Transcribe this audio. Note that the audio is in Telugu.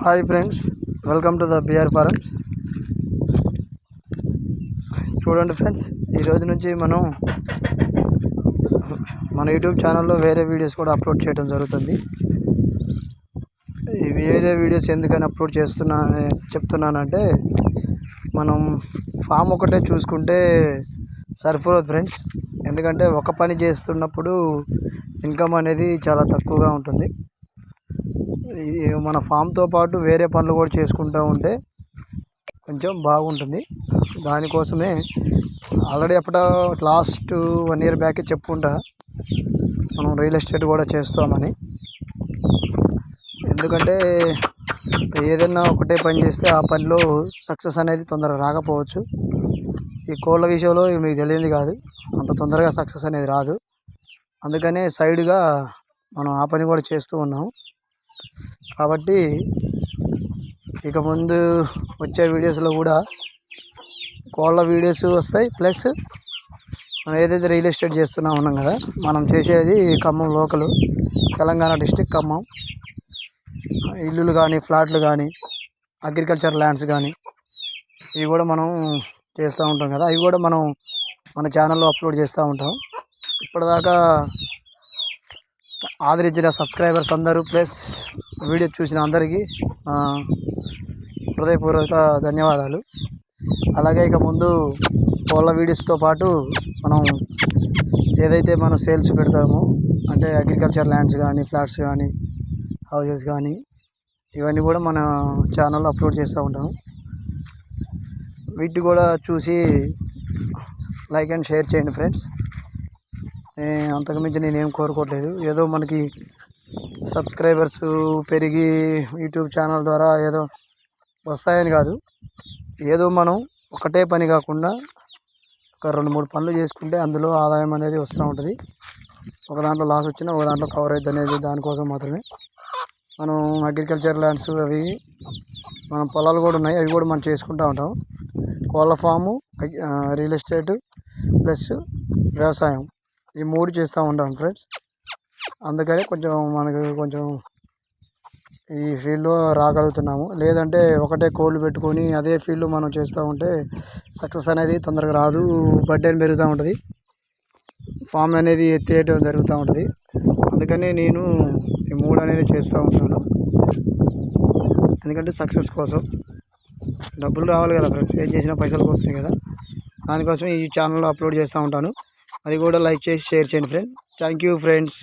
Hi friends welcome to the B R farms. చూడండి ఫ్రెండ్స్ ఈ రోజు నుంచి మనం మన యూట్యూబ్ ఛానల్లో వేరే వీడియోస్ కూడా అప్లోడ్ చేయడం జరుగుతుంది. ఈ వేరే వీడియోస్ ఎందుకని అప్లోడ్ చేస్తున్నా చెప్తున్నానంటే మనం ఫామ్ ఒకటే చూసుకుంటే సరిపోదు ఫ్రెండ్స్. ఎందుకంటే ఒక పని చేస్తున్నప్పుడు ఇన్కమ్ అనేది చాలా తక్కువగా ఉంటుంది. మన ఫామ్తో పాటు వేరే పనులు కూడా చేసుకుంటూ ఉంటే కొంచెం బాగుంటుంది. దానికోసమే ఆల్రెడీ అప్పుడ లాస్ట్ వన్ ఇయర్ బ్యాక్ చెప్పుకుంటా మనం రియల్ ఎస్టేట్ కూడా చేస్తామని. ఎందుకంటే ఏదైనా ఒకటే పని చేస్తే ఆ పనిలో సక్సెస్ అనేది తొందరగా రాకపోవచ్చు. ఈ కోళ్ళ విషయంలో మీకు తెలియదు కాదు అంత తొందరగా సక్సెస్ అనేది రాదు. అందుకనే సైడ్గా మనం ఆ పని కూడా చేస్తూ ఉన్నాం. కాబట్టి ఇక ముందు వచ్చే వీడియోస్లో కూడా కోళ్ళ వీడియోస్ వస్తాయి. ప్లస్ మనం ఏదైతే రియల్ ఎస్టేట్ చేస్తున్నా ఉన్నాం కదా మనం చేసేది ఖమ్మం లోకల్ తెలంగాణ డిస్టిక్ ఖమ్మం. ఇల్లులు కానీ ఫ్లాట్లు కానీ అగ్రికల్చర్ ల్యాండ్స్ కానీ ఇవి కూడా మనం చేస్తూ ఉంటాం కదా. అవి కూడా మనం మన ఛానల్లో అప్లోడ్ చేస్తూ ఉంటాం. ఇప్పటిదాకా ఆదరించిన సబ్స్క్రైబర్స్ అందరూ ప్లస్ వీడియో చూసిన అందరికీ హృదయపూర్వక ధన్యవాదాలు. అలాగే ఇక ముందు కోళ్ళ వీడియోస్తో పాటు మనం ఏదైతే మనం సేల్స్ పెడతామో అంటే అగ్రికల్చర్ ల్యాండ్స్ కానీ ఫ్లాట్స్ కానీ హౌసెస్ కానీ ఇవన్నీ కూడా మన ఛానల్లో అప్లోడ్ చేస్తూ ఉంటాము. వీటిని కూడా చూసి లైక్ అండ్ షేర్ చేయండి ఫ్రెండ్స్. అంతకుమించి నేనేం కోరుకోవట్లేదు. ఏదో మనకి సబ్స్క్రైబర్స్ పెరిగి యూట్యూబ్ ఛానల్ ద్వారా ఏదో వస్తాయని కాదు. ఏదో మనం ఒకటే పని కాకుండా ఒక రెండు మూడు పనులు చేసుకుంటే అందులో ఆదాయం అనేది వస్తూ ఉంటుంది. ఒక దాంట్లో లాస్ వచ్చినా ఒక దాంట్లో కవర్ అవుతుంది అనేది దానికోసం మాత్రమే. మనం అగ్రికల్చర్ ల్యాండ్స్ అవి మన పొలాలు కూడా ఉన్నాయి. అవి కూడా మనం చేసుకుంటూ ఉంటాం. కోళ్ళ ఫాము రియల్ ఎస్టేట్ ప్లస్ వ్యవసాయం. ఈ మూడు చేస్తూ ఉంటాం ఫ్రెండ్స్. అందుకనే కొంచెం మనకు కొంచెం ఈ ఫీల్డ్లో రాగలుగుతున్నాము. లేదంటే ఒకటే కోళ్ళు పెట్టుకొని అదే ఫీల్డ్ మనం చేస్తూ ఉంటే సక్సెస్ అనేది తొందరగా రాదు. బర్డెన్ పెరుగుతూ ఉంటుంది. ఫామ్ అనేది ఎత్తేయటం జరుగుతూ ఉంటుంది. అందుకనే నేను ఈ మూడు అనేది చేస్తూ ఉంటాను. ఎందుకంటే సక్సెస్ కోసం డబ్బులు రావాలి కదా ఫ్రెండ్స్. ఏం చేసినా పైసల కోసమే కదా. దానికోసం ఈ ఛానల్లో అప్లోడ్ చేస్తూ ఉంటాను. అది కూడా లైక్ చేసి షేర్ చేయండి ఫ్రెండ్. Thank you friends.